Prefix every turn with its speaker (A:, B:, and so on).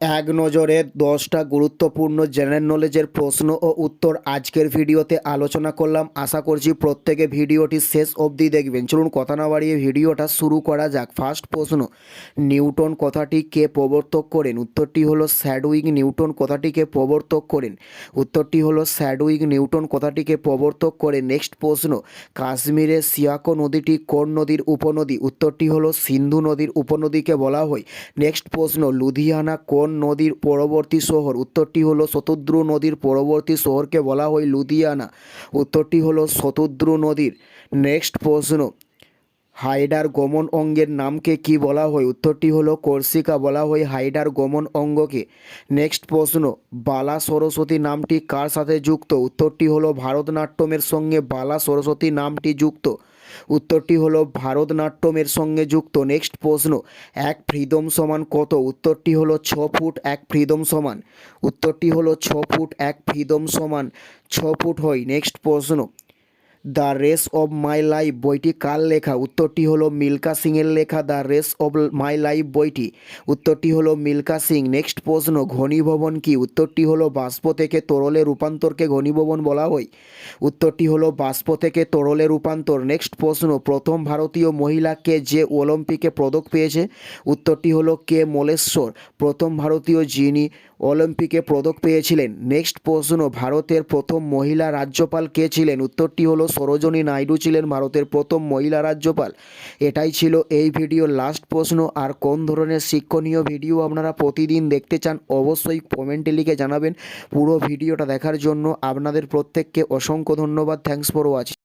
A: এক নজরে দশটা গুরুত্বপূর্ণ জেনারেল নলেজের প্রশ্ন ও উত্তর আজকের ভিডিওতে আলোচনা করলাম। আশা করছি প্রত্যেকে ভিডিওটি শেষ অবধি দেখবেন। চলুন কথা না বাড়িয়ে ভিডিওটা শুরু করা যাক। ফার্স্ট প্রশ্ন, নিউটন কথাটি কে প্রবর্তক করেন। উত্তরটি হলো স্যাডউইক নিউটন কথাটিকে প্রবর্তক করেন। উত্তরটি হলো স্যাডউইক নিউটন কথাটিকে প্রবর্তক করেন। নেক্সট প্রশ্ন কাশ্মীরের সিয়াকো নদীটি কোন নদীর উপনদী? উত্তরটি হলো সিন্ধু নদীর উপনদীকে বলা হয়। নেক্সট প্রশ্ন, লুধিয়ানা কোন নদীর পরবর্তী শহর? উত্তরটি হলো শতদ্রু নদীর পরবর্তী শহরকে বলা হয় লুধিয়ানা। উত্তরটি হলো শতদ্রু নদীর। নেক্সট প্রশ্ন। হাইডার গমন অঙ্গের নামকে কি বলা হয়? উত্তরটি হলো কর্সিকা বলা হয় হাইডার গমন অঙ্গকে। নেক্সট প্রশ্ন, বালা সরস্বতী নামটি কার সাথে যুক্ত? উত্তরটি হলো ভারতনাট্যমের সঙ্গে বালা সরস্বতী নামটি যুক্ত। উত্তরটি হলো ভারতনাট্যমের সঙ্গে যুক্ত। নেক্সট প্রশ্ন, এক ফ্রিদম সমান কত? উত্তরটি হলো ছ ফুট এক ফ্রিদম সমান। উত্তরটি হলো ছ ফুট এক ফ্রিদম সমান ছ ফুট হয়। নেক্সট প্রশ্ন the race of my life বইটি কার লেখা? উত্তরটি হলো মিল্কা সিংয়ের লেখা the race of my life বইটি। উত্তরটি হলো মিল্কা সিং। নেক্সট প্রশ্ন, ঘনীভবন কি? উত্তরটি হলো বাষ্প থেকে তরলে রূপান্তরকে ঘনীভবন বলা হয়। উত্তরটি হলো বাষ্প থেকে তরলে রূপান্তর। নেক্সট প্রশ্ন, প্রথম ভারতীয় মহিলাকে যে অলিম্পিকে পদক পেয়েছে? উত্তরটি হলো কে মলেশ্বর। প্রথম ভারতীয় যিনি অলিম্পিকে পদক পেয়েছিলেন। নেক্সট প্রশ্ন, ভারতের প্রথম মহিলা রাজ্যপাল কে ছিলেন? উত্তরটি হলো, সরোজনী নাইডু ছিলেন ভারতের প্রথম মহিলা রাজ্যপাল। এটাই ছিল এই ভিডিওর লাস্ট প্রশ্ন, আর কোন ধরনের শিক্ষণীয় ভিডিও আপনারা প্রতিদিন দেখতে চান, অবশ্যই কমেন্টে লিখে জানাবেন। পুরো ভিডিওটা দেখার জন্য আপনাদের প্রত্যেককে অসংখ্য ধন্যবাদ। Thanks for watching